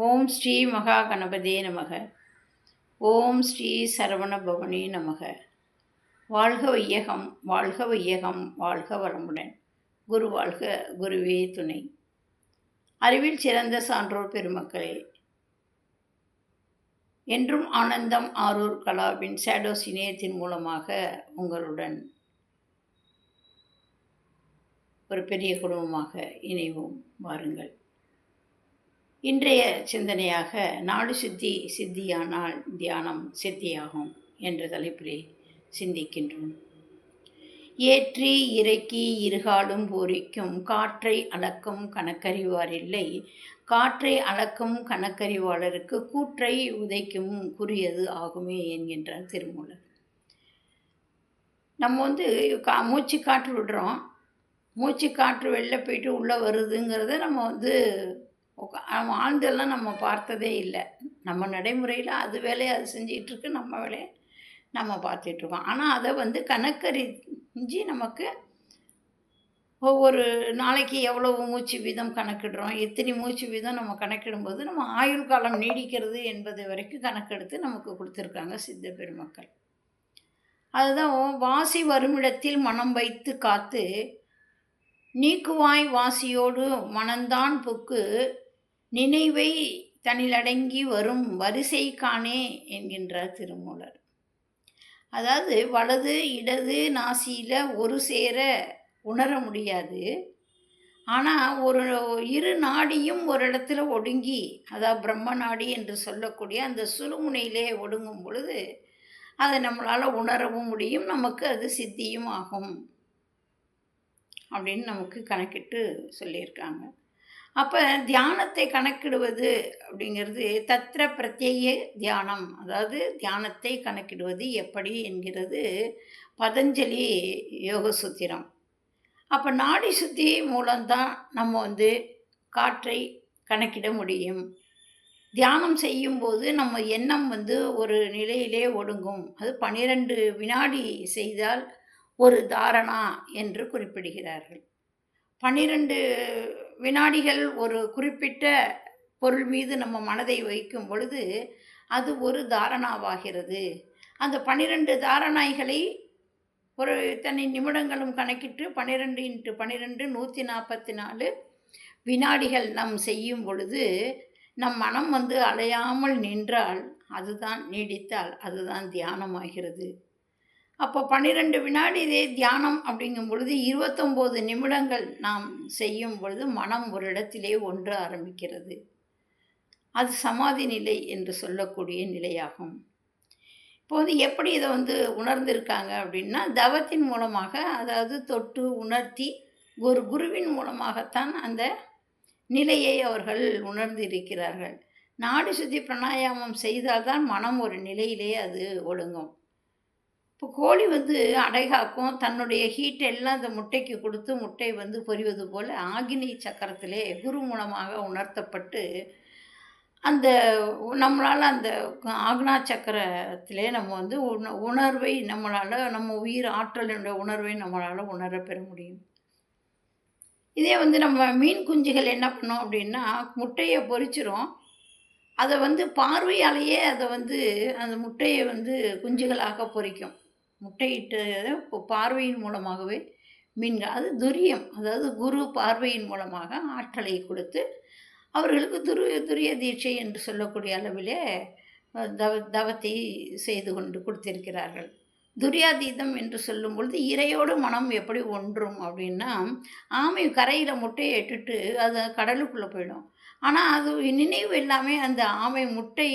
ஓம் ஸ்ரீ மகா கணபதே நமக. ஓம் ஸ்ரீ சரவண பவனி நமக. வாழ்க வையகம் வாழ்க வையகம் வாழ்க வளமுடன். குரு வாழ்க குருவே துணை. அறிவில் சிறந்த சான்றோர் பெருமக்களே என்றும் ஆனந்தம் ஆரூர் கலாவின் ஷேடோஸ் இணையத்தின் மூலமாக உங்களுடன் ஒரு பெரிய குடும்பமாக இணைவோம். வாருங்கள். இன்றைய சிந்தனையாக நாடு சித்தி சித்தியானால் தியானம் சித்தியாகும் என்ற தலைப்பிலே சிந்திக்கின்றோம். ஏற்றி இறக்கி இருகாலும் பூரிக்கும் காற்றை அளக்கும் கணக்கறிவார் இல்லை காற்றை அளக்கும் கணக்கறிவாளருக்கு கூற்றை உதைக்கும் குறியது ஆகுமே என்கின்றார் திருமூலர். நம்ம வந்து கா மூச்சு காற்று விடுறோம். மூச்சு காற்று வெளில போயிட்டு உள்ளே வருதுங்கிறத நம்ம வந்து நம்ம ஆழ்ந்தெல்லாம் நம்ம பார்த்ததே இல்லை. நம்ம நடைமுறையில் அது வேலையை அது செஞ்சிகிட்ருக்கு நம்ம வேலையை நம்ம பார்த்துட்ருக்கோம் ஆனால் அதை வந்து கணக்கறிஞ்சி நமக்கு ஒவ்வொரு நாளைக்கு எவ்வளவு மூச்சு வீதம் கணக்கிடுறோம் எத்தனை மூச்சு வீதம் நம்ம கணக்கிடும்போது நம்ம ஆயுள் காலம் நீடிக்கிறது என்பது வரைக்கும் கணக்கெடுத்து நமக்கு கொடுத்துருக்காங்க சித்த பெருமக்கள். அதுதான் வாசி வருமிடத்தில் மனம் வைத்து காத்து நீக்குவாய் வாசியோடு மனந்தான் புக்கு நினைவை தனிலடங்கி வரும் வரிசை காணே என்கின்றார் திருமூலர். அதாவது வலது இடது நாசியில் ஒரு சேர உணர முடியாது. ஆனால் ஒரு இரு நாடியும் ஒரு இடத்துல ஒடுங்கி அதாவது பிரம்ம நாடி என்று சொல்லக்கூடிய அந்த சுருமுனையிலே ஒடுங்கும் பொழுது அதை நம்மளால் உணரவும் முடியும் நமக்கு அது சித்தியும் ஆகும். அப்படின்னு நமக்கு கணக்கிட்டு சொல்லியிருக்காங்க. அப்போ தியானத்தை கணக்கிடுவது அப்படிங்கிறது தத்ர பிரத்யேக தியானம். அதாவது தியானத்தை கணக்கிடுவது எப்படி என்கிறது பதஞ்சலி யோக சூத்திரம் அப்போ நாடி சுத்தி மூலம்தான் நம்ம வந்து காற்றை கணக்கிட முடியும். தியானம் செய்யும்போது நம்ம எண்ணம் வந்து ஒரு நிலையிலே ஒடுங்கும். அது பன்னிரெண்டு வினாடி செய்தால் ஒரு தாரணா என்று குறிப்பிடுகிறார்கள். பன்னிரண்டு வினாடிகள் ஒரு குறிப்பிட்ட பொருள் மீது நம்ம மனதை வைக்கும் பொழுது அது ஒரு தாரணாவாகிறது. அந்த பன்னிரெண்டு தாரணாய்களை ஒரு தனி நிமிடங்களும் கணக்கிட்டு பன்னிரெண்டு இன்ட்டு பன்னிரெண்டு நூற்றி நாற்பத்தி நாலு வினாடிகள் நம் செய்யும் பொழுது நம் மனம் வந்து அலையாமல் நின்றால் அதுதான் நீடித்தால் அதுதான் தியானமாகிறது. அப்போ பன்னிரெண்டு வினாடி இதே தியானம் அப்படிங்கும் பொழுது இருபத்தொம்போது நிமிடங்கள் நாம் செய்யும் பொழுது மனம் ஒரு இடத்திலே ஒன்று ஆரம்பிக்கிறது. அது சமாதி நிலை என்று சொல்லக்கூடிய நிலையாகும். இப்போது எப்படி இதை வந்து உணர்ந்திருக்காங்க அப்படின்னா தவத்தின் மூலமாக அதாவது தொட்டு உணர்த்தி ஒரு குருவின் மூலமாகத்தான் அந்த நிலையை அவர்கள் உணர்ந்து இருக்கிறார்கள் நாடி சுத்தி பிராணாயாமம் செய்தால்தான் மனம் ஒரு நிலையிலே அது ஒடுங்கும் இப்போ கோழி வந்து அடைகாக்கும் தன்னுடைய ஹீட் எல்லாம் அந்த முட்டைக்கு கொடுத்து முட்டை வந்து பொரிவது போல் ஆகினி சக்கரத்திலே குரு மூலமாக உணர்த்தப்பட்டு அந்த நம்மளால் அந்த ஆக்னா சக்கரத்திலே நம்ம வந்து உண உணர்வை நம்மளால் நம்ம உயிர் ஆற்றலினுடைய உணர்வை நம்மளால் உணர பெற முடியும். இதே வந்து நம்ம மீன் குஞ்சுகள் என்ன பண்ணோம் அப்படின்னா முட்டையை பொறிச்சிரும் அதை வந்து பார்வையாலேயே அதை வந்து அந்த முட்டையை வந்து குஞ்சுகளாக பொரிக்கும். முட்டையிட்டு இப்போ பார்வையின் மூலமாகவே மீன்கள் அது துரியம் அதாவது குரு பார்வையின் மூலமாக ஆற்றலை கொடுத்து அவர்களுக்கு துரு துரிய தீட்சை என்று சொல்லக்கூடிய அளவிலே தவ தவத்தை செய்து கொண்டு கொடுத்திருக்கிறார்கள். துரியாதீதம் என்று சொல்லும் பொழுது இறையோடு மனம் எப்படி ஒன்றும் அப்படின்னா ஆமை கரையில் முட்டையை இட்டுட்டு அது கடலுக்குள்ளே போயிடும். ஆனால் அது நினைவு எல்லாமே அந்த ஆமை முட்டை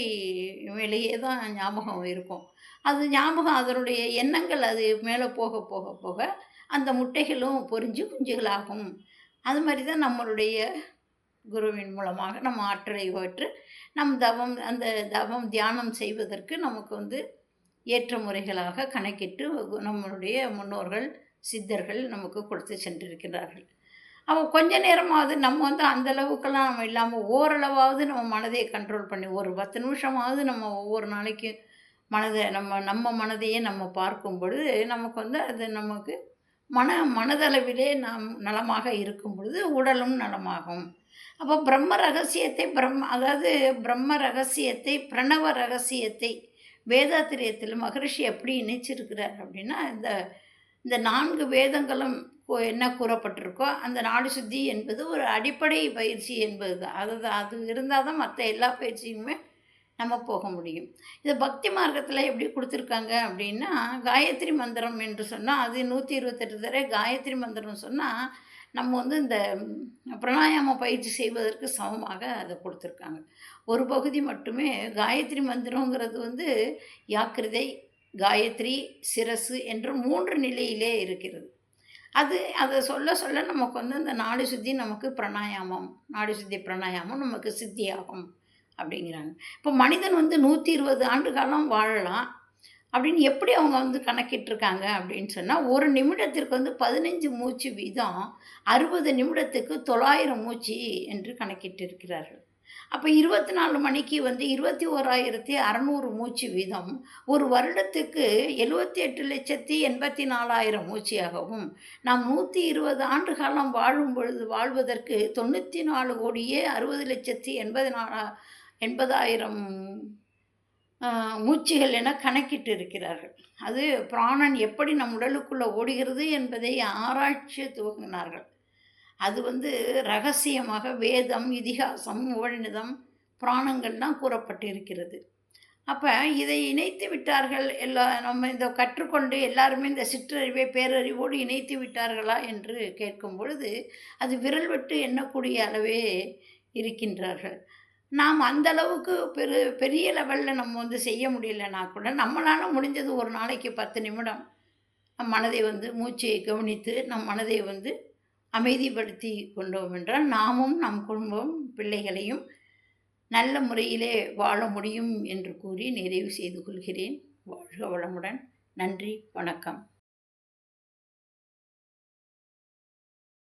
மேலேயே தான் ஞாபகம் இருக்கும். அது ஞாபகம் அதனுடைய எண்ணங்கள் அது மேலே போக போக போக அந்த முட்டைகளும் பொரிஞ்சு குஞ்சுகளாகும். அது மாதிரி தான் நம்மளுடைய குருவின் மூலமாக நம்ம ஆற்றலை ஓற்று நம் தவம் அந்த தவம் தியானம் செய்வதற்கு நமக்கு வந்து ஏற்ற முறைகளாக கணக்கிட்டு நம்மளுடைய முன்னோர்கள் சித்தர்கள் நமக்கு கொடுத்து சென்றிருக்கிறார்கள். அப்போ கொஞ்ச நேரமாவது நம்ம வந்து அந்த அளவுக்கெல்லாம் நம்ம இல்லாமல் ஓரளவாவது நம்ம மனதை கண்ட்ரோல் பண்ணி ஒரு பத்து நிமிஷமாவது நம்ம ஒவ்வொரு நாளைக்கு மனதை நம்ம நம்ம மனதையே நம்ம பார்க்கும் பொழுது நமக்கு வந்து அது நமக்கு மன மனதளவிலே நாம் நலமாக இருக்கும் பொழுது உடலும் நலமாகும். அப்போ பிரம்ம ரகசியத்தை பிரம்ம அதாவது பிரம்ம ரகசியத்தை பிரணவ ரகசியத்தை வேதாத்திரியத்தில் மகரிஷி எப்படி இணைச்சிருக்கிறார் அப்படின்னா இந்த இந்த நான்கு வேதங்களும் என்ன கூறப்பட்டிருக்கோ அந்த நாடு சுத்தி என்பது ஒரு அடிப்படை பயிற்சி என்பது தான் அது அது இருந்தால் தான் மற்ற எல்லா பயிற்சியுமே நம்ம போக முடியும். இது பக்தி மார்க்கத்தில் எப்படி கொடுத்துருக்காங்க அப்படின்னா காயத்ரி மந்திரம் என்று சொன்னால் அது நூற்றி இருபத்தெட்டு தடவை காயத்ரி மந்திரம் சொன்னால் நம்ம வந்து இந்த பிராணாயாம பயிற்சி செய்வதற்கு சமமாக அதை கொடுத்துருக்காங்க. ஒரு பகுதி மட்டுமே காயத்ரி மந்திரங்கிறது வந்து யாக்கிருதை காயத்ரி சிரசு என்று மூன்று நிலையிலே இருக்கிறது. அது அதை சொல்ல சொல்ல நமக்கு வந்து அந்த நாடி சுத்தி நமக்கு பிராணாயாமம் நாடி சுத்தி பிராணாயாமம் நமக்கு சித்தியாகும். அப்படிங்கிறாங்க. இப்போ மனிதன் வந்து நூற்றி இருபது ஆண்டு காலம் வாழலாம். அப்படின்னு எப்படி அவங்க வந்து கணக்கிட்டுருக்காங்க அப்படின்னு சொன்னால் ஒரு நிமிடத்திற்கு வந்து பதினஞ்சு மூச்சு வீதம் அறுபது நிமிடத்துக்கு தொள்ளாயிரம் மூச்சு என்று கணக்கிட்டிருக்கிறார்கள். அப்போ இருபத்தி நாலு மணிக்கு வந்து இருபத்தி ஓராயிரத்தி அறநூறு மூச்சு வீதம் ஒரு வருடத்துக்கு எழுபத்தி எட்டு லட்சத்தி எண்பத்தி நாலாயிரம் மூச்சியாகவும் நாம் நூற்றி இருபது ஆண்டு காலம் வாழும் பொழுது வாழ்வதற்கு தொண்ணூற்றி நாலு கோடியே அறுபது லட்சத்தி எண்பது நாலா எண்பதாயிரம் மூச்சுகள் என கணக்கிட்டு இருக்கிறார்கள் அது பிராணன் எப்படி நம் உடலுக்குள்ளே ஓடுகிறது என்பதை ஆராய்ச்சி துவங்கினார்கள். அது வந்து ரகசியமாக வேதம் இதிகாசம் உபநிதம் புராணங்கள்லாம் கூறப்பட்டிருக்கிறது. அப்போ இதை இணைத்து விட்டார்கள் எல்லா நம்ம இந்த கற்றுக்கொண்டு எல்லாருமே இந்த சிற்றறிவை பேரறிவோடு இணைத்து விட்டார்களா என்று கேட்கும் பொழுது அது விரல் விட்டு எண்ணக்கூடிய அளவே இருக்கின்றார்கள். நாம் அந்த அளவுக்கு பெரு பெரிய லெவலில் நம்ம வந்து செய்ய முடியலனா கூட நம்மளால் முடிஞ்சது ஒரு நாளைக்கு பத்து நிமிடம் நம் மனதை வந்து மூச்சையை கவனித்து நம் மனதை வந்து அமைதிப்படுத்தி கொண்டோம் என்றால் நாமும் நம் குடும்பம் பிள்ளைகளையும் நல்ல முறையிலே வாழ முடியும் என்று கூறி நிறைவு செய்து கொள்கிறேன். வாழ்க வளமுடன். நன்றி. வணக்கம்.